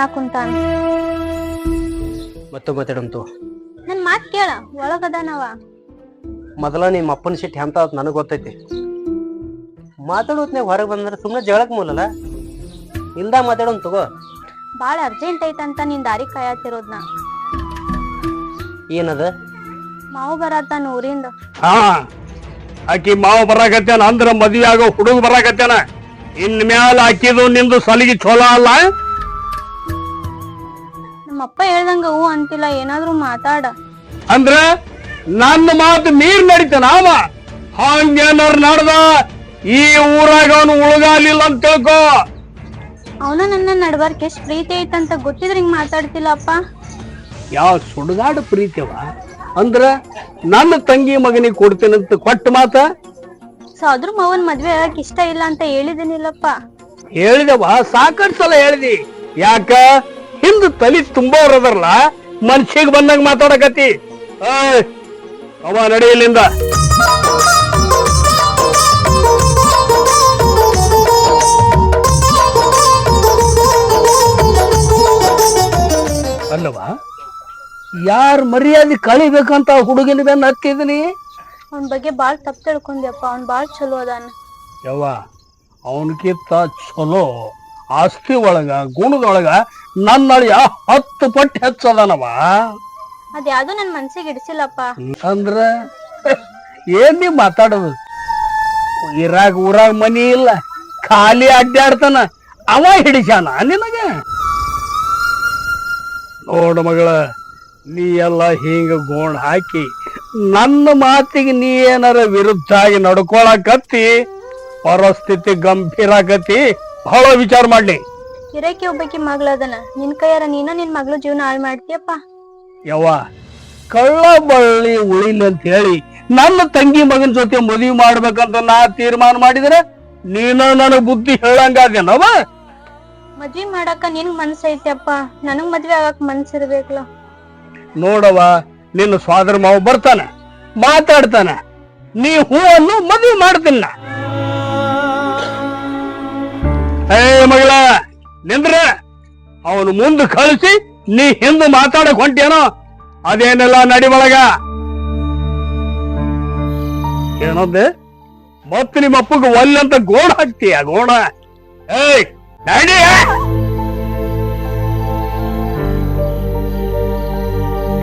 ಉಣ್ಣಾ ಕುಂತಾನ. ಮತ್ತೆ ಮಾತಾಡಂತು ನನ್ ಮಾತ್ ಕೇಳ ಒಳಗದಾನವ. ಮೊದಲ ನಿಮ್ಮ ಅಪ್ಪನ ಸಿಟ್ಟು ಹೆಂತ ನನಗೆ ಗೊತ್ತೈತಿ. ಮಾತಾಡೋತ್ನಾಗ ಹೊರಗೆ ಬಂದ್ರೆ ಸುಮ್ಮನೆ ಜಗಳಕ್ಕೆ ಮೂಲಲ್ಲ? ಇಲ್ದ ಮಾತಾಡೋನ್ ತಗೋ. ಬಾಳ ಅರ್ಜೆಂಟ್ ಐತಂತ ನಿನ್ ದಾರಿ ಕಾಯತಿರೋದ್ನ. ಏನದ? ಮಾವು ಬರತ್ತಾನ ಊರಿಂದ? ಹಾ ಆಕಿ ಮಾವ ಬರಾಕತ್ತೇನ ಅಂದ್ರ ಮದ್ವೆ ಆಗೋ ಹುಡುಗ ಬರಾಕತ್ತೇನ ಇನ್ ಮ್ಯಾಲ ಆಕಿದು ನಿಂದು ಸಲಿಗೆ ಚೊಲೋ ಅಲ್ಲ? ನಮ್ಮಪ್ಪ ಹೇಳ್ದಂಗ ಹೂ ಅಂತಿಲ್ಲ ಏನಾದ್ರೂ ಮಾತಾಡ. ಅಂದ್ರ ನನ್ನ ಮಾತು ನೀರ್ ನಡೀತಾನ ಅವ? ಹಂಗೇನಾರ ನಡ್ದ ಈ ಊರಾಗ ಅವನು ಉಳಗಾಲಿಲ್ಲ ಅಂತ ತಿಳ್ಕೋ. ಅವನ ನನ್ನ ನಡ್ಬಾರ್ಕೆ ಎಷ್ಟ್ ಪ್ರೀತಿ ಐತಂತ ಗೊತ್ತಿದ್ರ ಹಿಂಗ್ ಮಾತಾಡ್ತಿಲ್ಲಪ್ಪ. ಯಾವ ಸುಡುಗಾಡು ಪ್ರೀತಿವ ಅಂದ್ರ ನನ್ನ ತಂಗಿ ಮಗನಿಗೆ ಕೊಡ್ತೇನಂತ ಕೊಟ್ಟ ಮಾತ? ಸೊ ಅದ್ರ ಮಾವನ್ ಮದ್ವೆ ಆಗಕ್ ಇಷ್ಟ ಇಲ್ಲ ಅಂತ ಹೇಳಿದಿನಿಲ್ಲಪ್ಪ. ಹೇಳಿದವ ಸಾಕಷ್ಟು ಸಲ ಹೇಳಿದಿ. ಯಾಕ? ಹಿಂದ್ ತಲಿ ತುಂಬೋರದರ್ಲ ಮನ್ಸಿಗೆ ಬಂದಂಗ ಮಾತಾಡಕತ್ತಿ. ಏಯ್, ಅವ ನಡೆಯಲಿಂದ ಅಲ್ಲವ ಯಾರ ಮರ್ಯಾದೆ ಕಳಿಬೇಕಂತ ಹುಡುಗಿನ ಬೆನ್ನ ಹತ್ತಿದೀನಿ? ಅವನ ಬಗ್ಗೆ ಬಾಳ್ ತಪ್ಪು ತಿಳ್ಕೊಂಡ್ಯಪ್ಪ ಅವ್ನ್ ಬಾಳ್ ಚಲೋ ಅದಾನ. ಯವ್ವ ಅವನಕ್ಕಿಂತ ಚಲೋ. ಆಸ್ತಿ ಒಳಗ ಗುಣದೊಳಗ ನನ್ನ ಅಳಿಯ ಹತ್ತು ಪಟ್ಟು ಹೆಚ್ಚದನವ. ಅದ್ಯಾವ್ದು ನನ್ ಮನ್ಸಿಗೆ ಇಡ್ಸಿಲ್ಲಪ್ಪ ಅಂದ್ರ ಏನ್ ನೀ ಮಾತಾಡೋದು? ಇರಾಗ ಊರಾಗ ಮನಿ ಇಲ್ಲ ಖಾಲಿ ಅಡ್ಡಾಡ್ತಾನ ಅವ ಹಿಡಿಸ್ಯಾನ ನಿನಗೆ? ನೋಡು ಮಗಳ ನೀ ಎಲ್ಲ ಹಿಂಗ ಗೋಣ್ ಹಾಕಿ ನನ್ನ ಮಾತಿಗೆ ನೀ ಏನಾರ ವಿರುದ್ಧ ಆಗಿ ನಡ್ಕೊಳಕತ್ತಿ ಪರಿಸ್ಥಿತಿ ಗಂಭೀರ ಆಗತಿ ಬಹಳ ವಿಚಾರ ಮಾಡ್ಲಿ. ಇರಕ್ಕೆ ಒಬ್ಬಾಕಿ ಮಗಳದನ. ನಿನ್ ಕೈಯಾರ ನೀನ ನಿನ್ ಮಗಳು ಜೀವನ ಹಾಳು ಮಾಡ್ತೀಯಪ್ಪ. ಯವ್ವ ಕಳ್ಳ ಬಳ್ಳಿ ಉಳಿಲಿ ಅಂತ ಹೇಳಿ ನನ್ನ ತಂಗಿ ಮಗನ ಜೊತೆ ಮದುವೆ ಮಾಡ್ಬೇಕಂತ ನಾ ತೀರ್ಮಾನ ಮಾಡಿದ್ರೆ ನೀನ ನನಗ್ ಬುದ್ಧಿ ಹೇಳಂಗಾದೇನವ ಮದ್ವಿ ಮಾಡಾಕ ನಿನ್ ಮನ್ಸ್ ಐತಪ್ಪ ನನಗ್ ಮದ್ವೆ ಆಗಕ್ ಮನ್ಸ್ ಇರ್ಬೇಕಲ್ಲ ನೋಡವ ನಿನ್ನ ಸ್ವಾದರ ಮಾವ ಬರ್ತಾನ ಮಾತಾಡ್ತಾನ. ನೀ ಹೂ ಅನ್ನು ಮಾಡ್ತೀನಿ ಮಾಡ್ತೀನ ನಾ. ಏ ಮಗಳ ನಿಂದ್ರ ಅವನು ಮುಂದೆ ಕಳಿಸಿ ನೀ ಹಿಂದೆ ಮಾತಾಡಕ್ ಹೊಂಟೇನೋ ಅದೇನೆಲ್ಲ ನಡಿ ಒಳಗ? ಏನಂದೆ? ಮತ್ತೆ ನಿಮ್ಮ ಅಪ್ಪಗ ಒಲ್ಲಂತ ಗೋಣ ಹಾಕ್ತೀಯ ಗೋಣ ಏಯ್, ನಡಿ!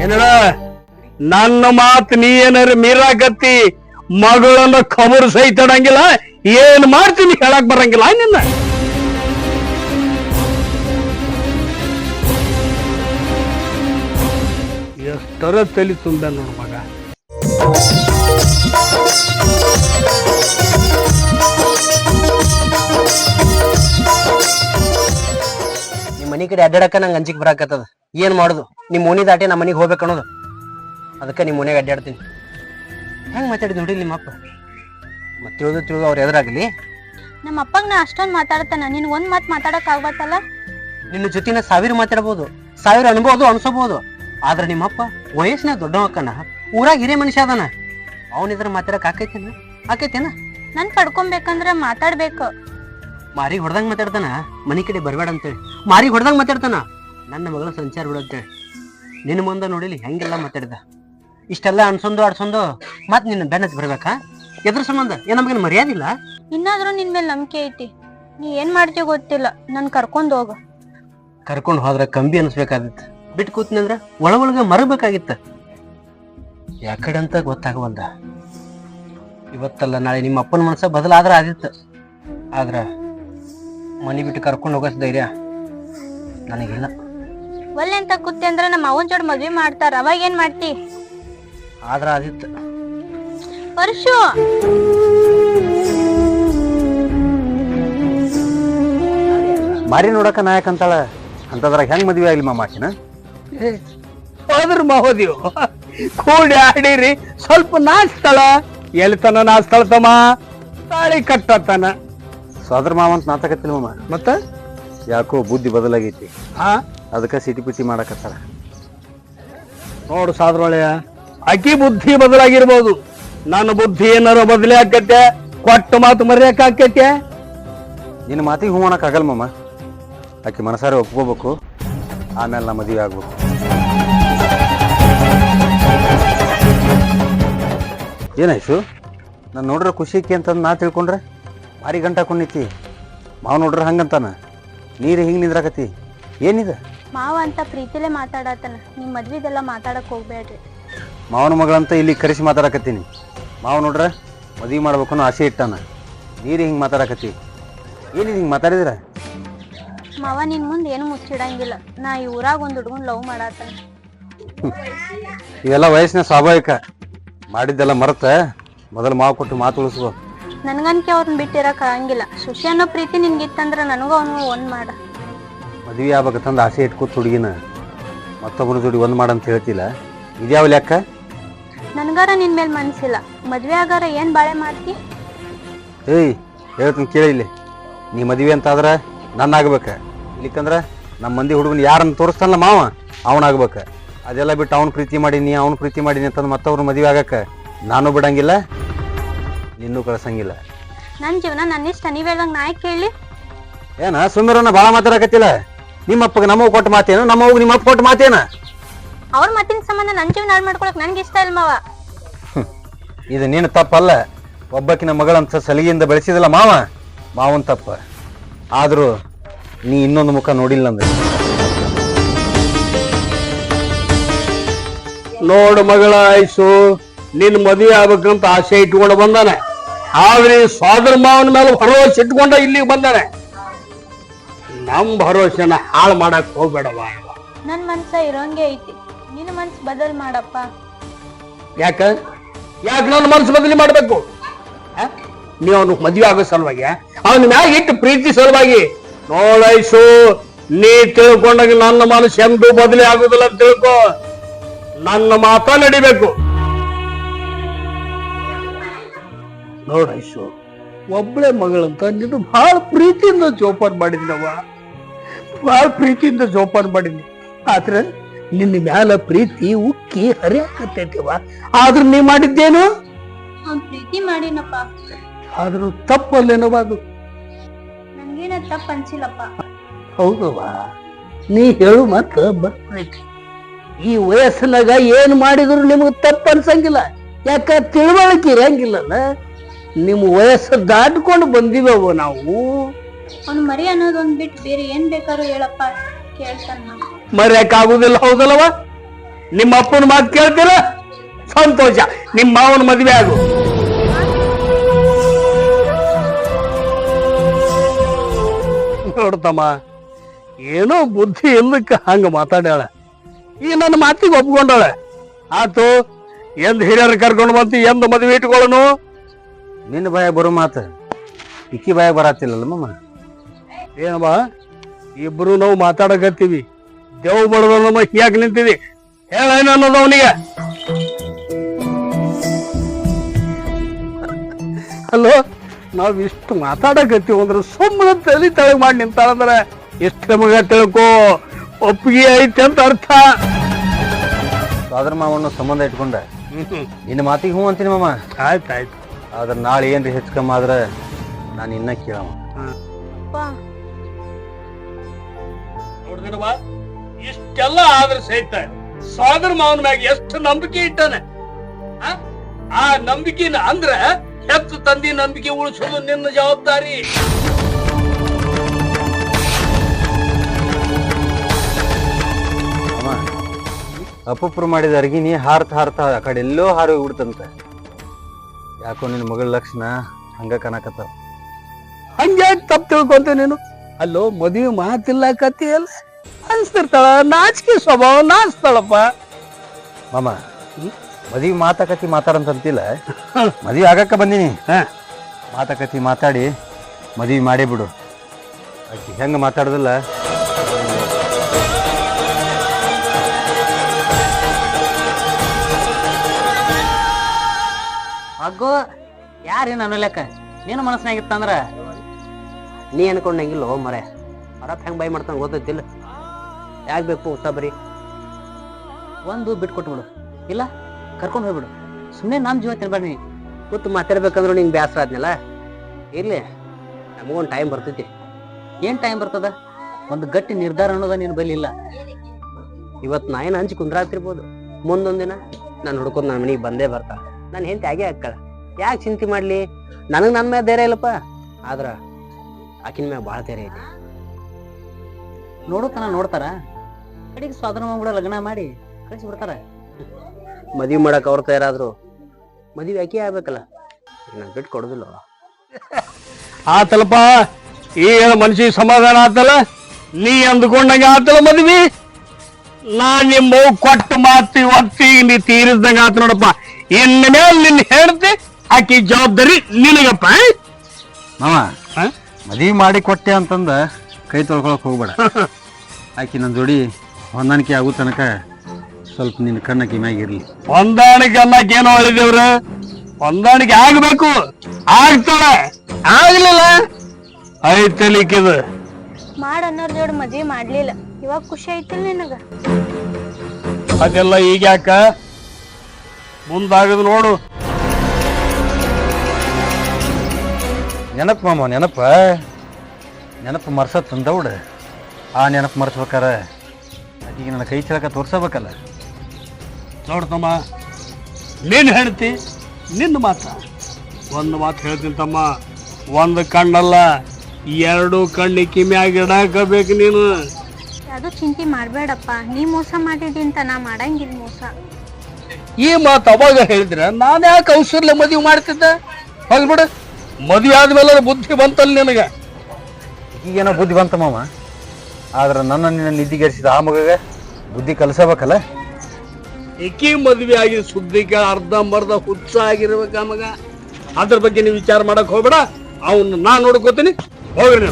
ಏನಡ ನನ್ನ ಮಾತು ನೀ ಏನಾರ ಮೀರಾಕತ್ತಿ, ಮಗಳನ್ನ ಖಬರ್ ಸಹಿತಡಂಗಿಲ್ಲ ಏನ್ ಮಾಡ್ತೀನಿ ಹೇಳಕ್ ಬರಂಗಿಲ್ಲ, ನಿನ್ನ? ಎಷ್ಟರ ತಲೆ ತುಂಬ ನೋಡು ಮಗ. ನಿಮ್ಮ ಮನೆ ಕಡೆ ಅಡ್ಡಾಡಕ ನಂಗೆ ಅಂಜಿಕ್ ಬರಾಕತ್ತದ. ಏನ್ ಮಾಡುದು? ನಿಮ್ಮ ಓಣಿ ದಾಟಿ ನಮ್ಮ ಮನೆಗೆ ಹೋಗ್ಬೇಕು ಅನ್ನೋದು. ಅದಕ್ಕೆ ನಿಮ್ಮ ಮನೆಗೆ ಅಡ್ಡಾಡ್ತೀನಿ. ಹೆಂಗ್ ಮಾತಾಡಿ ನೋಡಿ ನಿಮ್ಮಪ್ಪ? ಮತ್ತೆ ತಿಳಿದು ತಿಳಿದು ಅವ್ರು ಎದುರಾಗಲಿ. ನಮ್ಮ ಅಪ್ಪಗ್ ನಾ ಅಷ್ಟೊಂದ್ ಮಾತಾಡ್ತಾನ. ನಿನ್ ಒಂದ್ ಮಾತ್ ಮಾತಾಡಕ್ ಆಗ್ಬತ್ತಲ್ಲ ನಿನ್ನ ಜೊತಿನ ಸಾವಿರ ಮಾತಾಡ್ಬೋದು. ಸಾವಿರ ಅನ್ಬೋದು ಅನ್ಸಬಹುದು ಆದ್ರೆ ನಿಮ್ಮಪ್ಪ ವಯಸ್ಸಿನ ದೊಡ್ಡವಕ್ಕನ ಊರಾಗ ಹಿರಿಯ ಮನುಷ್ಯ ಅದಾನ. ಅವನಿದ್ರ ಮಾತಾಡಕ್ ಆಕೈತೇನ? ಆಕೈತೇನ? ನನ್ ಪಡ್ಕೊಬೇಕಂದ್ರ ಮಾತಾಡ್ಬೇಕು. ಮಾರಿಗೆ ಹೊಡೆದಂಗ್ ಮಾತಾಡ್ತಾನ? ಮನೆ ಕಡೆ ಬರಬೇಡ ಅಂತೇಳಿ ಮಾರಿಗೆ ಹೊಡೆದಂಗ್ ಮಾತಾಡ್ತಾನ? ನನ್ನ ಮಗಳ ಸಂಚಾರ ಬಿಡಂತೇಳಿ ನಿನ್ನ ಮುಂದೆ ನೋಡಿಲಿ ಹೆಂಗೆಲ್ಲ ಮಾತಾಡಿದ. ಇಷ್ಟೆಲ್ಲ ಅನ್ಸೊಂದು ಆಡ್ಸೊಂದು ಮತ್ ನಿನ್ನ ಬೆನ್ನತ್ ಬರ್ಬೇಕಾ? ಎದ್ರ ಸಂಬಂಧ? ಏನ್ ನಮಗೇನು ಮರ್ಯಾದಿಲ್ಲ ಇನ್ನಾದ್ರೂ ನಿನ್ ಮೇಲೆ ನಂಬಿಕೆ ಐತಿ. ನೀ ಏನ್ ಮಾಡ್ತೀಯ ಗೊತ್ತಿಲ್ಲ. ನನ್ ಕರ್ಕೊಂಡ್ ಹೋಗ. ಕರ್ಕೊಂಡು ಹೋದ್ರೆ ಕಂಬಿ ಅನ್ಸ್ಬೇಕಾದಿತ್ತು ಬಿಟ್ಟು ಕೂತ್ನಂದ್ರ ಒಳ ಒಳಗ ಮರಬೇಕಾಗಿತ್ತ. ಯಾಕಡೆ ಅಂತ ಗೊತ್ತಾಗವಲ್ದ. ಇವತ್ತಲ್ಲ ನಾಳೆ ನಿಮ್ಮ ಅಪ್ಪನ ಮನಸ್ಸ ಬದಲಾದ್ರ ಆದಿತ್ತು. ಆದ್ರ ಮನಿ ಬಿಟ್ಟು ಕರ್ಕೊಂಡು ಹೋಗೋ ಧೈರ್ಯ ನನಗಿಲ್ಲ. ಒಲ್ಲೆ ಅಂತ ಕೂತಿ ಅಂದ್ರ ನಮ್ಮ ಅವನ್ ಜೋಡ್ ಮದ್ವೆ ಮಾಡ್ತಾರ ಅವಾಗ ಏನ್ ಮಾಡ್ತಿ? ಆದ್ರ ಆದಿತ್ತು. ಪರಶು! ಮಾರಿ ನೋಡಕ ನಾಯಕ ಅಂತಾಳ ಅಂತದ್ರಾಗ ಹೆಂಗ್ ಮದ್ವೆ ಆಗ್ಲಿ ಮಾಮಾಕಿನ? ಹೋದ್ರ ಮಹೋದಿವ್ ಕೂಡಿ ಆಡಿರಿ ಸ್ವಲ್ಪ ನಾಚ್ತಾಳ. ಎಲ್ತನ ತನ ನಾಚ್ತಾಳ ತಮ್ಮ ತಾಳಿ ಕಟ್ಟತನ. ಸೋದರ ಮಾವ ಅಂತ ನಾತಕತ್ತಿಲ್ಲ ಮಾಮ. ಮತ್ತ? ಯಾಕೋ ಬುದ್ಧಿ ಬದಲಾಗೈತಿ. ಹಾ? ಅದಕ್ಕ ಸಿಟಿ ಪಿಟಿ ಮಾಡಕತ್ತಾರ. ನೋಡು ಸಾದ್ರೊಳೆಯ ಅಕಿ ಬುದ್ಧಿ ಬದಲಾಗಿರ್ಬೋದು. ನನ್ನ ಬುದ್ಧಿ ಏನಾರ ಬದಲಿ ಆಕತ್ತೆ ಕೊಟ್ಟ ಮಾತು ಮರ್ಯಾಕ ಆಕತ್ತೆ ನಿನ್ನ ಮಾತಿಗೆ ಹೂ ಆಗಲ್ಲ ಮಾಮ. ಆಕೆ ಮನಸಾರೆ ಒಪ್ಕೋಬೇಕು. ಆಮೇಲೆ ನಮ್ಮ ಮದುವೆ ಆಗ್ಬೇಕು. ಏನಾಯ್ತು? ನಾನು ನೋಡ್ರೆ ಖುಷಿಕ್ಕೆ ಅಂತಂದು ನಾ ತಿಳ್ಕೊಂಡ್ರೆ? ಭಾರಿ ಗಂಟ ಹಾಕೊಂಡೈತಿ ಮಾವ ನೋಡ್ರೆ ಹಂಗಂತಾನ. ನೀರು ಹಿಂಗೆ ನಿಂದ್ರಾಕತಿ ಏನಿದೆ? ಮಾವ ಅಂತ ಪ್ರೀತಿಲೇ ಮಾತಾಡತ್ತಾನ ನಿಮ್ಮ ಮದ್ವಿದೆಲ್ಲ ಮಾತಾಡಕ್ ಹೋಗ್ಬೇಡ್ರಿ ಮಾವನ ಮಗಳಂತ ಇಲ್ಲಿ ಕರೆಸಿ ಮಾತಾಡಕತ್ತೀನಿ. ಮಾವ ನೋಡ್ರೆ ಮದುವೆ ಮಾಡ್ಬೇಕನ್ನೋ ಆಸೆ ಇಟ್ಟಾನ. ನೀರು ಹಿಂಗೆ ಮಾತಾಡಕತ್ತಿ? ಏನಿದೆ ಹಿಂಗೆ ಮಾತಾಡಿದ್ರ? ಮಾವ ನಿನ್ ಮುಂದೆ ಏನು ಮುಚ್ಚಿಡಂಗಿಲ್ಲ. ನಾ ಈ ಊರಾಗ ಒಂದ್ ಹುಡುಗನ್ ಲವ್ ಮಾಡಾತನ. ಇವೆಲ್ಲ ವಯಸ್ಸಿನ ಸ್ವಾಭಾವಿಕ. ಮಾಡಿದ್ದೆಲ್ಲ ಮರತ ಮೊದಲು ಮಾವು ಕೊಟ್ಟು ಮಾತು ಉಳಿಸ್ಕೋ. ನನ್ಗನ್ಕೆ ಅವ್ರನ್ನ ಬಿಟ್ಟಿರಕ್ ಆಗಂಗಿಲ್ಲ. ಶುಶಿ ಅನ್ನೋ ಪ್ರೀತಿ ನಿನ್ಗಿತ್ತಂದ್ರ ನನಗೂ ಅವನು ಒಂದ್ ಮಾಡ. ಮದುವೆ ತಂದ ಆಸೆ ಇಟ್ಕೊತ ಹುಡುಗಿನ. ಮತ್ತೊಬ್ಬನ ಜೋಡಿ ಒಂದು ಮಾಡಂತ ಹೇಳ್ತಿಲ್ಲ. ಇದ್ಯಾವ ಲೆಕ್ಕ? ನನ್ಗಾರ ನಿನ್ ಮೇಲೆ ಮನ್ಸಿಲ್ಲ. ಮದ್ವೆ ಆಗಾರ ಏನ್ ಬಾಳೆ ಮಾಡ್ತಿ? ಏಯ್ ಹೇಳ್ತೀನಿ ಕೇಳಿ ಇಲ್ಲಿ. ನೀ ಮದುವೆ ಅಂತಾದ್ರ ಆಗ್ಬೇಕ ಇಲ್ಲಿಕಂದ್ರೆ ನಮ್ಮ ಮಂದಿ ಹುಡುಗನ ಯಾರನ್ನ ತೋರಿಸ್ತಾನಲ್ಲ ಮಾವ ಅವನಾಗ್ಬೇಕ. ಅದೆಲ್ಲ ಬಿಟ್ಟು ಅವ್ನ ಪ್ರೀತಿ ಮಾಡೀನಿ ಅವ್ನ ಪ್ರೀತಿ ಮಾಡೀನಿ ಅಂತಂದು ಮತ್ತವ್ರ ಮದುವೆ ಆಗಕ್ಕೆ ನಾನು ಬಿಡಂಗಿಲ್ಲ ನಿನ್ನೂ ಕಳ್ಸಂಗಿಲ್ಲ. ನನ್ನ ಜೀವನ ನನ್ನಿಷ್ಟ ನೀವ್ ಹೇಳ್ದಂಗ್ ನಾ ಯಾಕ್ ಕೇಳಿ. ಏನ ಸುಮ್ಮಿರೋನ ಭಾಳ ಮಾತಾಡಕತ್ತಿಲ್ಲ? ನಿಮ್ಮಪ್ಪಗೆ ನಮ್ಮವ್ ಕೊಟ್ಟು ಮಾತೇನು ನಮ್ಮವ್ಗೆ ನಿಮ್ಮ ಕೊಟ್ಟು ಕೊಟ್ಟ ಮಾತೇನ? ಅವ್ರ ಮತ್ತಿನ ಸಂಬಂಧ ನನ್ನ ಜೀವನ ಹಾಳು ಮಾಡ್ಕೊಳಕ್ ನನ್ಗೆ ಇಷ್ಟ ಇಲ್ಲ ಮಾವ. ಇದು ನೀನು ತಪ್ಪಲ್ಲ. ಒಬ್ಬಕಿನ ಮಗಳಂತ ಸಲಿಗೆಯಿಂದ ಬೆಳೆಸಿದಲ್ಲ ಮಾವ ಮಾವನ್ ತಪ್ಪ. ಆದ್ರೂ ನೀ ಇನ್ನೊಂದು ಮುಖ ನೋಡಿಲ್ಲ ಅಂದ್ರೆ? ನೋಡು ಮಗಳ ಆಯ್ಸು ನಿನ್ ಮದುವೆ ಆಗ್ಬೇಕಂತ ಆಸೆ ಇಟ್ಕೊಂಡು ಬಂದಾನೆ. ಆದ್ರೆ ಸೋದರ ಮಾವನ ಮೇಲೆ ಭರವಸೆ ಇಟ್ಕೊಂಡ ಇಲ್ಲಿಗೆ ಬಂದಾನೆ. ನಮ್ ಭರವಸೆನ ಹಾಳು ಮಾಡಕ್ ಹೋಗ್ಬೇಡವ. ನನ್ ಮನ್ಸ ಇರೋಂಗೆ ಐತಿ. ನಿನ್ ಮನ್ಸ್ ಬದಲ್ ಮಾಡಪ್ಪ. ಯಾಕ? ಯಾಕೆ ನನ್ನ ಮನ್ಸು ಬದಲಿ ಮಾಡ್ಬೇಕು? ನೀ ಅವನು ಮದುವೆ ಆಗೋ ಸಲುವಾಗಿ ಅವನ ಮ್ಯಾಗ ಇಟ್ಟು ಪ್ರೀತಿ ಸಲುವಾಗಿ ನೋಡೈಸು ನೀ ತಿಳ್ಕೊಂಡಾಗ ನನ್ನ ಮನಸ್ಸು ಎಂದೂ ಬದಲಿ ಆಗುದಿಲ್ಲ ಅಂತ ತಿಳ್ಕೊ. ನನ್ನ ಮಾತ ನಡಿಬೇಕು. ನೋಡೈಸು ಒಬ್ಬಳೆ ಮಗಳಂತ ನೀನು ಬಹಳ ಪ್ರೀತಿಯಿಂದ ಜೋಪಾನ ಮಾಡಿದ್ನವ ಬಹಳ ಪ್ರೀತಿಯಿಂದ ಜೋಪಾನ ಮಾಡಿದ್ನಿ. ಆದ್ರೆ ನಿನ್ನ ಮ್ಯಾಲ ಪ್ರೀತಿ ಉಕ್ಕಿ ಹರಿಯಾಕತ್ತೈತಿವ ಆದ್ರೂ ನೀ ಮಾಡಿದ್ದೇನು? ಪ್ರೀತಿ ಮಾಡಿನಪ್ಪ. ಆದ್ರೂ ತಪ್ಪಲ್ಲೇನವ ಅದು. ನನಗೇನ ತಪ್ಪು ಅನ್ಸಿಲ್ಲಪ್ಪ. ಹೌದವ ನೀ ಹೇಳು ಮತ್ತ ಬರ್ತೈತಿ. ಈ ವಯಸ್ಸಿನಾಗ ಏನ್ ಮಾಡಿದ್ರು ನಿಮ್ಗೆ ತಪ್ಪು ಅನ್ಸಂಗಿಲ್ಲ. ಯಾಕ ತಿಳುವಳಿಕೆ ಇರಂಗಿಲ್ಲಲ್ಲ ನಿಮ್ಮ ವಯಸ್ಸು ದಾಟ್ಕೊಂಡು ಬಂದಿವವ ನಾವು. ಅವ್ನು ಮರಿ ಅನ್ನೋದೊಂದ್ ಬಿಟ್ಟು ಬೇರೆ ಏನ್ ಬೇಕಾದ್ರೂ ಹೇಳಪ್ಪ ಕೇಳ್ತಾನ ಮರ್ಯಾಕ ಆಗುದಿಲ್ಲ ಹೌದಲ್ಲವ ನಿಮ್ಮ ಅಪ್ಪನ ಮಾತು ಕೇಳ್ತೀರ? ಸಂತೋಷ ನಿಮ್ಮ ಮಾವನ ಮದುವೆ ಆಗು. ನೋಡ್ತಮ್ಮ. ಏನೋ ಬುದ್ಧಿ ಇಲ್ಲಕ್ಕ ಹಂಗ ಮಾತಾಡ್ಯಾಳ. ಈ ನನ್ನ ಮಾತಿಗೆ ಒಪ್ಕೊಂಡಾಳೆ. ಆತು ಎಂದ್ ಹಿರಿಯರು ಕರ್ಕೊಂಡು ಬಂತಿ ಎಂದ್ ಮದುವೆ ಇಟ್ಕೊಳ್ಳೋನು? ನಿನ್ನ ಬಾಯ ಬರೋ ಮಾತು. ಇಕ್ಕಿ ಬಾಯ ಬರತ್ತಿಲ್ಲಲ್ಲ ಮಮ್ಮ ಏನಮ್ಮ ಇಬ್ರು ನಾವು ಮಾತಾಡಕತ್ತೀವಿ. ದೇವ್ ಬಡದ ನಮ್ಮ ಯಾಕೆ ನಿಂತಿವಿ ಹೇಳ ಅನ್ನೋದು ಅವನಿಗೆ? ಹಲೋ? ನಾವ್ ಇಷ್ಟು ಮಾತಾಡಕತ್ತೀವಿ ಅಂದ್ರೆ ಸುಮ್ಮನೆ ತಲೆ ತಳಗ್ ಮಾಡಿ ನಿಂತಾಳಂದ್ರ ಎಷ್ಟು ಮಗ ತಿಳ್ಕೋ. ಒಪ್ಪಿಗೆ ಐತೆ ಅಂತ ಅರ್ಥ. ಸೋದರ ಮಾವನ ಸಂಬಂಧ ಇಟ್ಕೊಂಡೆ. ನಿನ್ನ ಮಾತಿಗೆ ಹ್ಞೂ ಅಂತೀನಿ ಮಾಮ. ಆಯ್ತು ಆದ್ರೆ ನಾಳೆ ಏನ್ರಿ ಹೆಚ್ಚು ಕಮ್ಮಿ ಆದ್ರೆ ನಾನು ಇನ್ನ ಕೇಳಮ್ಮ ನೋಡಿದಿರವ ಇಷ್ಟೆಲ್ಲ ಆದ್ರೆ ಸಹಿತ ಸೋದರ ಮಾವನ ಮ್ಯಾಗ ಎಷ್ಟು ನಂಬಿಕೆ ಇಟ್ಟಾನೆ. ಆ? ಆ ನಂಬಿಕೆನ ಅಂದ್ರ ಹೆತ್ತು ತಂದಿ ನಂಬಿಕೆ ಉಳಿಸೋದು ನಿನ್ನ ಜವಾಬ್ದಾರಿ. ಅಮ್ಮ ಮಾಡಿದ ಮಾಡಿದ ಅರ್ಗಿನಿ ಹಾರ್ತ ಹಾರ್ತ ಆ ಕಡೆ ಎಲ್ಲೋ ಹಾರಿ ಹೋಗ್ಬಿಡ್ತಂತ. ಯಾಕೋ ನಿನ್ನ ಮಗಳ ಲಕ್ಷಣ ಹಂಗ ಕನಕತ್ತಾವ ಹಂಗೆ ತಪ್ಪು ತಿಳ್ಕೊಂತ ನೀನು? ಅಲ್ಲೋ ಮದುವೆ ಮಾತಿಲ್ಲ ಕತ್ತಿ ಅಲ್ಲ ಅನ್ಸ್ತಿರ್ತಾಳ ನಾಚಿಕೆ ಸ್ವಭಾವ ನಾಚ್ತಾಳಪ್ಪ. ಮಾಮ ಮದುವೆ ಮಾತಾಕತಿ ಮಾತಾಡಂತಂತಿಲ್ಲ. ಮದುವೆ ಆಗಕ್ಕೆ ಬಂದೀನಿ. ಹಾ. ಮಾತಾಕತಿ ಮಾತಾಡಿ ಮದುವೆ ಮಾಡೇ ಬಿಡು. ಅಕ್ಕಿ ಹೆಂಗ ಮಾತಾಡೋದಿಲ್ಲ. ಅಗ್ಗೋ ಯಾರೇನು ಅನ್ನಲೆಕ್ಕ ನೀನು ಮನಸ್ಸಿನಾಗಿತ್ತಂದ್ರ? ನೀ ಅನ್ಕೊಂಡಂಗಿಲ್ಲ ಹೋ ಮರೆ. ಹೊರಪ್ ಹೆಂಗ್ ಬೈ ಮಾಡ್ತಾನೆ ಗೊತ್ತೈತಿಲ್ಲ. ಯಾಕೆ ಬೇಕು ಹೊಸ ಬರೀ? ಒಂದು ಬಿಟ್ಕೊಟ್ಬಿಡು. ಇಲ್ಲ? ಕರ್ಕೊಂಡು ಹೋಗ್ಬಿಡು. ಸುಮ್ಮನೆ ನಮ್ಮ ಜೀವ ತಿನ್ಬೇಡ ನೀ ಕೂತು ಮಾತಾಡ್ಬೇಕಂದ್ರೆ ನಿಂಗೆ ಬೇಸರ ಆದ್ನಲ್ಲ? ಇರ್ಲಿ, ನಮಗೊಂದು ಟೈಮ್ ಬರ್ತೈತಿ. ಏನು ಟೈಮ್ ಬರ್ತದ? ಒಂದು ಗಟ್ಟಿ ನಿರ್ಧಾರ ಅನ್ನೋದ ನೀನು ಬಳಿ ಇಲ್ಲ. ಇವತ್ತು ನಾ ಏನು ಹಂಚಿ ಮುಂದೊಂದು ಮುಂದೊಂದಿನ ನಾನು ಹುಡ್ಕೊಂಡು ನನ್ನ ಮನೆಗೆ ಬಂದೇ ಬರ್ತಾ. ನಾನು ಹೆಂಡತಿ ಆಗೇ ಹಾಕಳ ಯಾಕೆ ಚಿಂತೆ ಮಾಡ್ಲಿ? ನನಗೆ ನನ್ನ ಮೇಲೆ ಧೈರ್ಯ ಇಲ್ಲಪ್ಪ. ಆದ್ರೆ ಆಕಿನ ಮ್ಯಾಗ ಭಾಳ ಧೈರ್ಯ ಐತಿ. ನೋಡೋತನ ನೋಡ್ತಾರ. ಕಡೆಗೆ ಸ್ವಾತಂತ್ರ್ಯ ಲಗ್ನ ಮಾಡಿ ಕಳಿಸಿ ಬಿಡ್ತಾರ. ಮದ್ವಿ ಮಾಡಕ್ ಅವ್ರ ತಯಾರಾದ್ರು. ಮದ್ವಿ ಯಾಕೆ ಆಗ್ಬೇಕಲ್ಲ. ನಾನು ಬಿಟ್ಟು ಕೊಡೋದಿಲ್ಲ ತಲಪ ಈ ಮನ್ಸಿಗೆ ಸಮಾಧಾನ ಆತಲ್ಲ? ನೀ ಅಂದ್ಕೊಂಡಂಗೆ ಆತಲ್ಲ ಮದ್ವಿ? ನಾ ನಿಮ್ಮ ಕೊಟ್ಟ ಮಾತು ಒತ್ತಿ ನೀ ತೀರಿಸ್ದಂಗ ಆತ ನೋಡಪ್ಪ. ಇನ್ನ ಮೇಲೆ ನಿನ್ನ ಹೇಳ್ತಿ ಆಕಿ ಜವಾಬ್ದಾರಿ ನಿನಗಪ್ಪ ಮಾವ ಹಾ? ಮದ್ವಿ ಮಾಡಿ ಕೊಟ್ಟೆ ಅಂತಂದ ಕೈ ತೊಳ್ಕೊಳಕ್ ಹೋಗ್ಬೇಡ. ಆಕಿ ನನ್ನ ಜೋಡಿ ಹೊಂದಾಣಿಕೆ ಆಗೋ ತನಕ ಸ್ವಲ್ಪ ನಿನ್ನ ಕಣ್ಣ ಕಿಮ್ಯಾಗಿರ್ಲಿ ಹೊಂದಾಣಿಕೆ ಅನ್ನಕ್ ಏನೋ ಹೇಳಿದೇವ್ರ. ಹೊಂದಾಣಿಕೆ ಆಗ್ಬೇಕು. ಆಗ್ತಾಳ. ಆಗ್ಲಿಲ್ಲ. ಐತಲಿಕ್ಕಿದ. ಮಾಡ್ ಅನ್ನೋರ್ ಜೋಡಿ ಮದ್ವಿ ಮಾಡ್ಲಿಲ್ಲ. ಇವಾಗ ಖುಷಿ ಐತಿಲ್ ನಿನಗ. ಅದೆಲ್ಲ ಈಗ ಯಾಕ? ಮುಂದಾಗದು ನೋಡು. ನೆನಪು ಮಾಮ ನೆನಪ. ನೆನಪು ಮರ್ಸ ತಂದೌಡ. ಆ ನೆನಪು ಮರ್ಸ್ಬೇಕಾರ? ಈಗ ನನ್ನ ಕೈ ಚಳಕ ತೋರ್ಸಬೇಕಲ್ಲ. ನೋಡ್ತಮ್ಮ ನೀನು ಹೇಳ್ತಿ ನಿನ್ನ ಮಾತು. ಒಂದು ಮಾತು ಹೇಳ್ತೀನಿ ತಮ್ಮ. ಒಂದು ಕಣ್ಣಲ್ಲ ಎರಡು ಕಣ್ಣಿ ಕಿಮ್ಯಾಗ ಇಡಾಕಬೇಕು ನೀನು. ಅದು ಚಿಂತೆ ಮಾಡಬೇಡಪ್ಪ. ನೀ ಮೋಸ ಮಾಡಿದಿ ಅಂತ ನಾ ಮಾಡಂಗಿಲ್ಲ ಮೋಸ. ಈ ಮಾತು ಅವಾಗ ಹೇಳಿದ್ರೆ ನಾನು ಯಾಕೆ ಔಷಧ ಮದುವೆ ಮಾಡ್ತಿದ್ದೆ? ಹೋಗ್ಬಿಡು ಮದುವೆ ಆದ್ಮೇಲೆ ಅದು ಬುದ್ಧಿ ಬಂತಲ್ಲ ನಿನಗೆ. ಈಗೇನೋ ಬುದ್ಧಿ ಬಂತ ಮಾಮ ಆದ್ರೆ ನನ್ನ ನಿನ್ನ ನಿದ್ದಿಗೆರಿಸಿದ ಆ ಮಗಗೆ ಬುದ್ಧಿ ಕಲಿಸಬೇಕಲ್ಲ? ಏಕಿ ಮದ್ವೆ ಆಗಿ ಸುದ್ದಿ ಅರ್ಧ ಅರ್ಧಂಬರ್ಧ ಹುಚ್ಚ ಆಗಿರ್ಬೇಕ ಮಗ. ಅದ್ರ ಬಗ್ಗೆ ನೀವು ವಿಚಾರ ಮಾಡಕ್ ಹೋಗ್ಬೇಡ. ಅವನ್ನ ನಾ ನೋಡ್ಕೋತೀನಿ. ಹೋಗ್ರಿ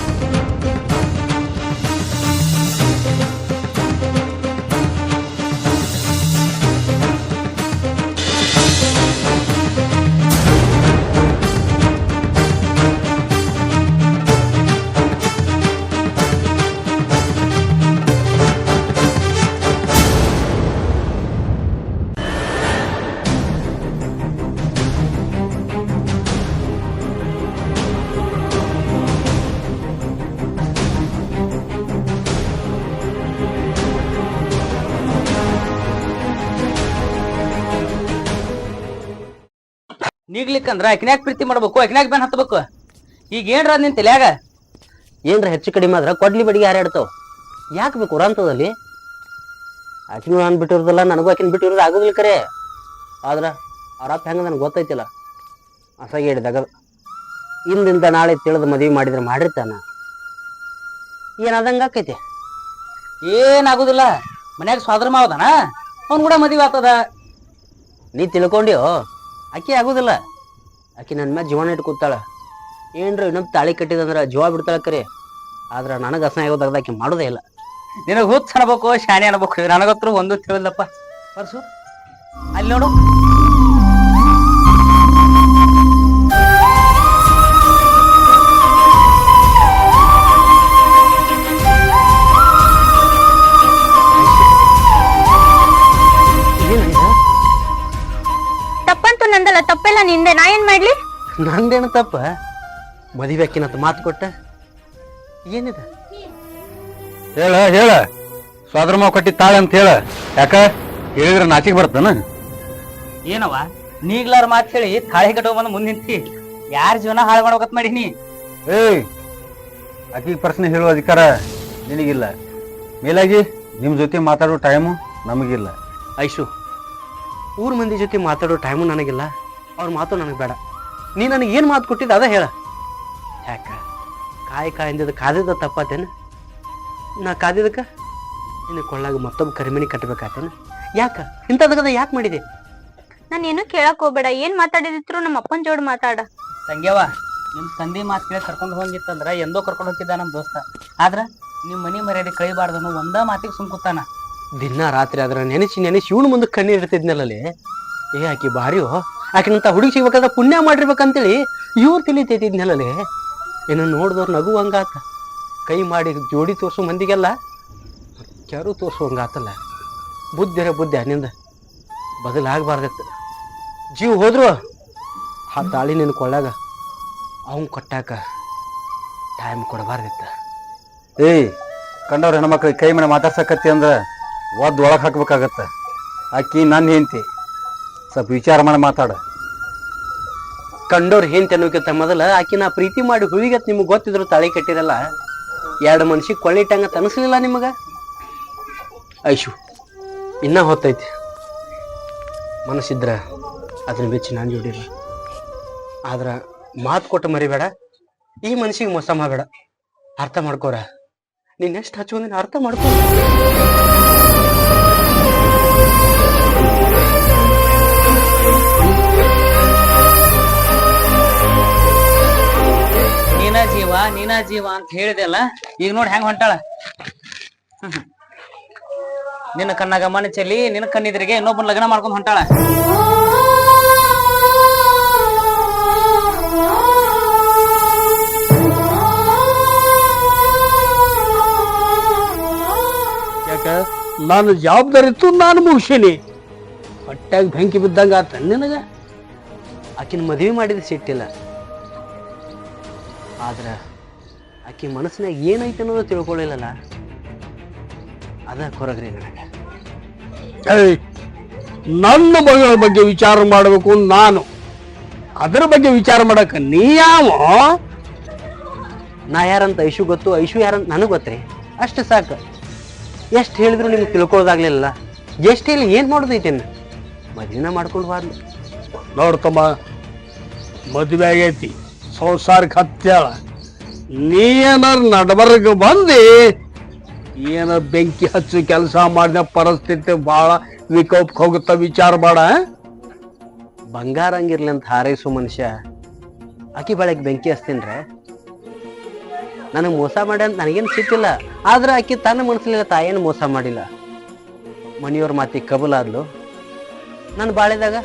ನೀಗ್ಲಿಕ್ಕಂದ್ರ ಆಕಿನ್ಯಾಗ ಪ್ರೀತಿ ಮಾಡ್ಬೇಕು ಆಕಿನ್ಯಾಗ ಬೆನ್ ಹತ್ಬೇಕು. ಈಗ ಏನ್ರ ಅದ್ ನಿನ್ ತಲ್ಯಾಗ? ಏನ್ರ ಹೆಚ್ಚು ಕಡಿಮೆ ಆದ್ರೆ ಕೊಡ್ಲಿ ಬಡಿಗೆ ಹಾರಾಡ್ತಾವ ಯಾಕೆ ಬೇಕು ಉರಾಂತದಲ್ಲಿ ಆಕಿನೂ ನಾನು ಬಿಟ್ಟಿರೋದಲ್ಲ ನನಗೂ ಆಕಿನ ಬಿಟ್ಟಿರೋದು ಆಗೋದಿಲ್ಲ ಕರೆ. ಆದ್ರ ಅವ್ರ ಅಪ್ಪ ಹೆಂಗ ನನಗೆ ಗೊತ್ತೈತಿಲ್ಲ. ಅಸಾಗಿ ಹೇಳಿದಾಗ. ಇಂದಿಂದ ನಾಳೆ ತಿಳಿದು ಮದುವೆ ಮಾಡಿದ್ರೆ ಮಾಡಿರ್ತಾನ. ಏನಾದಂಗೆ ಆಕೈತಿ? ಏನಾಗುದಿಲ್ಲ. ಮನ್ಯಾಗ ಸ್ವಾದ್ರ ಮಾವದಾನ ಅವ್ನು ಕೂಡ ಮದುವೆ ಆಗ್ತದ. ನೀ ತಿಳ್ಕೊಂಡ್ಯೋ? ಆಕೆ ಆಗುದಿಲ್ಲ. ಆಕಿ ನನ್ನ ಮ್ಯಾಲೆ ಜೀವನ ಇಟ್ಕೊತಾಳ ಏನ್ರಿ ನಮ್ಮ ತಾಳಿ ಕಟ್ಟಿದಂದ್ರೆ ಜೀವ ಬಿಡ್ತಾಳ ಕರೆ? ಆದ್ರೆ ನನಗೆ ಅಸನ ಆಗೋದಾಗ ಆಕೆ ಮಾಡೋದೇ ಇಲ್ಲ. ನಿನಗೆ ಹುಚ್ಚ ಅನ್ಬೇಕು, ಶಾಣೆ ಅನ್ಬೇಕು ನನಗತ್ರ ಒಂದು ತಿಳಿದಪ್ಪ ಪರ್ಸು, ಅಲ್ಲಿ ನೋಡು. ನಾ ಏನ್ ಮಾಡ್ಲಿ? ನಂದೇನು ತಪ್ಪ? ಮದುವೆ ಅಕ್ಕಿನಂತ ಮಾತು ಕೊಟ್ಟ? ಏನಿದೆ? ಹೇಳ ಹೇಳ. ಸ್ವಾದ್ರ ಕೊಟ್ಟಿ ಕಟ್ಟಿ ತಾಳೆ ಅಂತ ಹೇಳ. ಯಾಕ? ಹೇಳಿದ್ರೆ ನಾಚಿಗ್ ಬರ್ತಾನ ಏನವ ನೀಗ್ಲಾರ ಮಾತು ಹೇಳಿ ತಾಳೆ ಕಟ್ಟೋ ಬಂದು ಮುಂದೆ ನಿಂತಿ. ಯಾರ ಜೀವನ ಹಾಳು ಮಾಡ್ಬೇಕತ್ ಮಾಡೀನಿ? ಏಯ್ ಆಕಿಗೆ ಪ್ರಶ್ನೆ ಹೇಳುವ ಅಧಿಕಾರ ನಿನಗಿಲ್ಲ. ಮೇಲಾಗಿ ನಿಮ್ಮ ಜೊತೆ ಮಾತಾಡೋ ಟೈಮು ನಮಗಿಲ್ಲ. ಐಶು ಊರ್ ಮಂದಿ ಜೊತೆ ಮಾತಾಡೋ ಟೈಮು ನನಗಿಲ್ಲ. ಅವ್ರ ಮಾತು ನನಗೆ ಬೇಡ. ನೀ ನನಗೆ ಏನು ಮಾತು ಕೊಟ್ಟಿದ್ದ ಅದೇ ಹೇಳ. ಯಾಕ? ಕಾಯಿ ಕಾಯಿಂದದ ಕಾದಿದ್ದ ತಪ್ಪಾತೇನು ನಾ ಕಾದಿದ್ದಕ್ಕೆ? ನಿನ್ನ ಕೊಳ್ಳಾಗ ಮತ್ತೊಬ್ಬ ಕರಿಮಣಿ ಕಟ್ಟಬೇಕಾತೇನು ಯಾಕ? ಇಂಥದಕ್ಕದ ಯಾಕೆ ಮಾಡಿದೆ? ನಾನು ಏನು ಕೇಳಕ್ ಹೋಗ್ಬೇಡ. ಏನು ಮಾತಾಡಿದ್ರು ನಮ್ಮ ಅಪ್ಪನ ಜೋಡಿ ಮಾತಾಡ. ತಂಗ್ಯವ ನಿಮ್ಮ ತಂದೆ ಮಾತು ಕೇಳಿ ಕರ್ಕೊಂಡು ಹೋಗಿತ್ತಂದ್ರ ಎಂದೋ ಕರ್ಕೊಂಡು ಹೋಗಿದ್ದ ನಮ್ಮ ದೋಸ್ತ. ಆದ್ರೆ ನಿಮ್ಮ ಮನಿ ಮರ್ಯಾದೆ ಕಳಿಬಾರ್ದು ಅನ್ನೋ ಒಂದ ಮಾತಿಗೆ ಸುಮ್ಕುತ್ತಾನ ದಿನ ರಾತ್ರಿ ಆದ್ರೆ ನೆನೆಸಿ ನೆನೆಸಿ ಇವನು ಮುಂದೆ ಕಣ್ಣೀರ್ ಇಡ್ತಿದ್ನಲ್ಲೇ ಏ ಆಕಿ ಬಾರಿಯೋ. ಆಕಿನಂತ ಹುಡುಗಿ ಸಿಗ್ಬೇಕಾದ್ರೆ ಪುಣ್ಯ ಮಾಡಿರ್ಬೇಕಂತೇಳಿ ಇವ್ರು ತಿಳಿತೈತಿ ತೆತ್ತಿದ್ನಲ್ಲೇ ಏನು ನೋಡಿದವ್ರು ನಗುವಂಗಾತ. ಕೈ ಮಾಡಿ ಜೋಡಿ ತೋರಿಸೋ ಮಂದಿಗೆಲ್ಲ ಕೆರು ತೋರಿಸುವಂಗಾತಲ್ಲ ಬುದ್ಧಿರ ಬುದ್ಧಿ ನಿಂದ ಬದಲಾಗಬಾರ್ದಿತ್ತು ಜೀವ ಹೋದ್ರು ಆ ತಾಳಿ ನಿನ್ನ ಕೊಳ್ಳಾಗ ಅವ್ನ್ ಕೊಟ್ಟಾಕ ಟೈಮ್ ಕೊಡಬಾರ್ದಿತ್ತು. ಏಯ್, ಕಂಡವ್ರ ಹೆಣ್ಮಕ್ಳಿಗೆ ಕೈ ಮೇಲೆ ಮಾತಾಡ್ಸಕತ್ತಿ ಅಂದ್ರೆ ಒದ್ದು ಒಳಗೆ ಹಾಕ್ಬೇಕಾಗತ್ತ. ಆಕಿ ನನ್ನ ಹೆಂಡತಿ. ಸ್ವಲ್ಪ ವಿಚಾರ ಮಾಡಿ ಮಾತಾಡ. ಕಂಡೋರ್ ಏನ್ ಅನ್ನೋಕ್ಕಿಂತ ಮೊದಲ ಆಕಿ ನಾ ಪ್ರೀತಿ ಮಾಡಿ ಹುಳಿಗತ್ ನಿಮ್ಗೆ ಗೊತ್ತಿದ್ರು ತಾಳಿ ಕಟ್ಟಿರಲ್ಲ ಎರಡು ಮನ್ಷಿಗೆ ಕೊಳ್ಳಿಟ್ಟಂಗ ತನಸ್ಲಿಲ್ಲ ನಿಮಗೆ? ಐಶು ಇನ್ನ ಹೊತ್ತೈತಿ. ಮನಸ್ಸಿದ್ರ ಅದನ್ನ ಬೆಚ್ಚಿ ನಾನು ಜೋಡಿಲ್ಲ. ಆದ್ರ ಮಾತು ಕೊಟ್ಟು ಮರಿಬೇಡ ಈ ಮನ್ಸಿಗೆ ಮೋಸ ಮಾಡಬೇಡ. ಅರ್ಥ ಮಾಡ್ಕೋರ? ನೀನ್ ಎಷ್ಟು ಹಚ್ಚುವಂದಿನ ಅರ್ಥ ಮಾಡ್ಕೋ. ನೀನ ಜೀವ ಅಂತ ಹೇಳಿದೆಲ್ಲ ಈಗ ನೋಡಿ ಹೆಂಗ್ ಹೊಂಟಾಳ. ನಿನ್ನ ಕಣ್ಣಾಗ ಮನೆ ಚೆಲ್ಲಿ, ನಿನ್ನ ಕಣ್ಣಿದ್ರಿಗೆ ಇನ್ನೊಬ್ಬನ ಲಗ್ನ ಮಾಡ್ಕೊಂಡ್ ಹೊಂಟಾಳ. ಯಾಕ? ನಾನು ಜವಾಬ್ದಾರಿ ಇತ್ತು, ನಾನು ಮುಗಿಸೀನಿ. ಹೊಟ್ಟಾಗಿ ಬೆಂಕಿ ಬಿದ್ದಂಗ ಆತ ನಿನಗ? ಆಕಿನ ಮದುವೆ ಮಾಡಿದ ಸಿಟ್ಟಿಲ್ಲ. ಆದ್ರ ಆಕಿ ಮನಸ್ಸಿನಾಗ ಏನೈತೆ ಅನ್ನೋದು ತಿಳ್ಕೊಳ್ಳಿಲ್ಲಲ್ಲ? ಅದ ಕೊರಗ್ರಿ ನನಗೆ. ನನ್ನ ಮಗಳ ಬಗ್ಗೆ ವಿಚಾರ ಮಾಡಬೇಕು ನಾನು. ಅದರ ಬಗ್ಗೆ ವಿಚಾರ ಮಾಡಕ ನೀ ಯಾವ? ನಾ ಯಾರಂತ ಐಶು ಗೊತ್ತು? ಐಶು ಯಾರಂತ ನನಗೆ ಗೊತ್ತ್ರಿ? ಅಷ್ಟು ಸಾಕು. ಎಷ್ಟು ಹೇಳಿದ್ರು ನಿಮ್ಗೆ ತಿಳ್ಕೊಳ್ಳೋದಾಗ್ಲಿಲ್ಲ ಎಷ್ಟು ಹೇಳಿ ಏನು ಮಾಡೋದೈತೆ ಮದುವೆನ ಮಾಡ್ಕೊಂಡು ಬಾರ್ದು ನೋಡ್ಕಮ್ಮ ಮದುವೆ ಆಗೈತಿ. ಸಂಸಾರಕ್ಕೆ ಹತ್ಯಾಳ. ನೀ ಏನಾರ ನಡಬರ್ಗ ಬಂದಿ ಏನ ಬೆಂಕಿ ಹಚ್ಚಿ ಕೆಲಸ ಮಾಡಿದ ಪರಿಸ್ಥಿತಿ ಬಹಳ ವಿಕೋಪಕ್ಕೆ ಹೋಗುತ್ತ ವಿಚಾರ ಬೇಡ ಬಂಗಾರ ಹಂಗಿರ್ಲಿ ಅಂತ ಹಾರೈಸು ಮನುಷ್ಯ. ಆಕಿ ಬಾಳೆಗೆ ಬೆಂಕಿ ಹಚ್ತೀನ್ರೆ. ನನಗೆ ಮೋಸ ಮಾಡಿ ಅಂತ ನನಗೇನು ಸಿಟ್ಟಿಲ್ಲ. ಆದ್ರೆ ಆಕಿ ತನ್ನ ಮನಸ್ಸಲ್ಲಿಲ್ಲ ತಾಯೇನು ಮೋಸ ಮಾಡಿಲ್ಲ. ಮನೆಯವ್ರ ಮಾತಿಗೆ ಕಬಲಾದ್ಲು ನನ್ನ ಬಾಳಿದಾಗ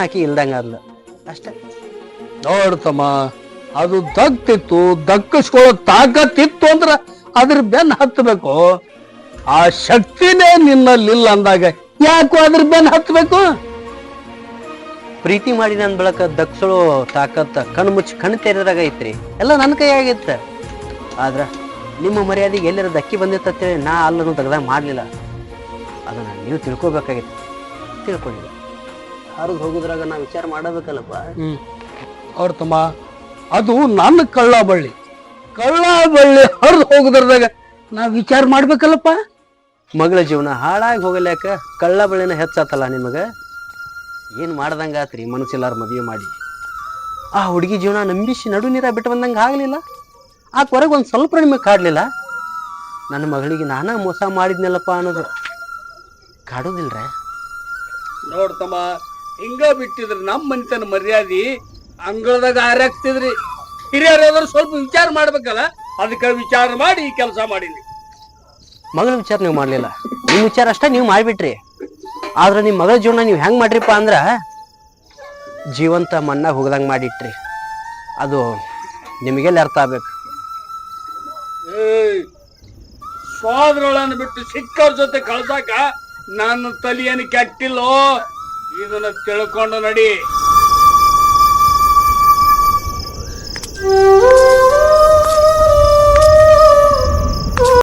ಆಕಿ ಇಲ್ದಂಗಾದ್ಲು ಅಷ್ಟೇ. ನೋಡ್ತಮ್ಮ ಅದು ದಕ್ಕಿತ್ತು ದಕ್ಕಿಸ್ಕೊಳ್ಳೋ ತಾಕತ್ತಿತ್ತು ಅಂದ್ರೆ ಅದ್ರ ಬೆನ್ ಹತ್ತಬೇಕು ಆ ಶಕ್ತಿನೇ ನಿನ್ನಲ್ಲಿಲ್ಲ ಅಂದಾಗ ಯಾಕೋ ಅದ್ರ ಬೆನ್ ಹತ್ತಬೇಕು ಪ್ರೀತಿ ಮಾಡಿ ನನ್ನ ಬಳಕ ದಕ್ಸಳೋ ತಾಕತ್ತ ಕಣ್ಣು ಮುಚ್ಚಿ ಕಣ್ಣು ತೆರೆದಾಗ ಐತ್ರಿ. ಎಲ್ಲ ನನ್ನ ಕೈ ಆಗಿತ್ತ. ಆದ್ರ ನಿಮ್ಮ ಮರ್ಯಾದೆಗೆ ಎಲ್ಲರ ದಕ್ಕಿ ಬಂದಿತ್ತೇಳಿ ನಾ ಅಲ್ಲನ್ನು ತೆಗ್ದಾಗ ಮಾಡಲಿಲ್ಲ. ಅದನ್ನ ನೀವು ತಿಳ್ಕೊಬೇಕಾಗಿತ್ತು ತಿಳ್ಕೊಂಡಿಲ್ಲ ಹರಿದು ಹೋಗುದ್ರಾಗ ನಾ ವಿಚಾರ ಮಾಡಬೇಕಲ್ಲಪ್ಪ? ಹ್ಮ್. ನೋಡ್ತಮ್ಮ ಅದು ನನ್ನ ಕಳ್ಳ ಬಳ್ಳಿ ಕಳ್ಳ ಬಳ್ಳಿ ಹರಿದು ಹೋಗುದ್ರದಾಗ ನಾವು ವಿಚಾರ ಮಾಡ್ಬೇಕಲ್ಲಪ್ಪ? ಮಗಳ ಜೀವನ ಹಾಳಾಗಿ ಹೋಗಲ್ಯಾಕ ಕಳ್ಳ ಬಳ್ಳಿನ ಹೆಚ್ಚಾತಲ್ಲ ನಿಮಗೆ? ಏನು ಮಾಡ್ದಂಗೆ ಆತ್ರಿ ಮನಸ್ಸಿಲ್ಲಾರ ಮದುವೆ ಮಾಡಿ? ಆ ಹುಡುಗಿ ಜೀವನ ನಂಬಿಸಿ ನಡು ನೀರ ಬಿಟ್ಟು ಬಂದಂಗ ಆಗಲಿಲ್ಲ? ಆ ಕೊರಗೆ ಒಂದು ಸ್ವಲ್ಪ ನಿಮಗೆ ಕಾಡಲಿಲ್ಲ? ನನ್ನ ಮಗಳಿಗೆ ನಾನಾ ಮೋಸ ಮಾಡಿದ್ನಲ್ಲಪ್ಪ ಅನ್ನೋದು ಕಾಡೋದಿಲ್ರೇ? ನೋಡ್ತಮ್ಮ ಹಿಂಗ ಬಿಟ್ಟಿದ್ರೆ ನಮ್ಮ ಮನಿತನ ಮರ್ಯಾದಿ ಅಂಗಳದಾಗ ಹಾರಾಕ್ತಿದ್ರಿ. ಹಿರಿಯರಾದ್ರೂ ಸ್ವಲ್ಪ ವಿಚಾರ ಮಾಡ್ಬೇಕಲ್ಲ ಅದಕ್ಕೆ ವಿಚಾರ ಮಾಡಿ ಈ ಕೆಲಸ ಮಾಡೀನಿ ಮಗಳ ವಿಚಾರ ನೀವು ಮಾಡಲಿಲ್ಲ. ನಿಮ್ಮ ವಿಚಾರ ಅಷ್ಟೇ ನೀವು ಮಾಡಿಬಿಟ್ರಿ. ಆದ್ರೆ ನಿಮ್ಮ ಮಗಳ ಜೀವನ ನೀವು ಹೆಂಗೆ ಮಾಡ್ರಿಪ್ಪ ಅಂದ್ರೆ ಜೀವಂತ ಮಣ್ಣ ಹೋಗ್ದಂಗೆ ಮಾಡಿಟ್ರಿ. ಅದು ನಿಮಗೆಲ್ಲ ಅರ್ಥ ಆಗ್ಬೇಕು. ಏಯ್ ಸ್ವಾದ್ರೊಳನ್ನ ಬಿಟ್ಟು ಸಿಕ್ಕವ್ರ ಜೊತೆ ಕಳ್ಸಾಕ ನನ್ನ ತಲೆಯನ್ನು ಕೆಟ್ಟಿಲ್ಲೋ? ಇದನ್ನ ತಿಳ್ಕೊಂಡು ನಡಿ. Mm-hmm.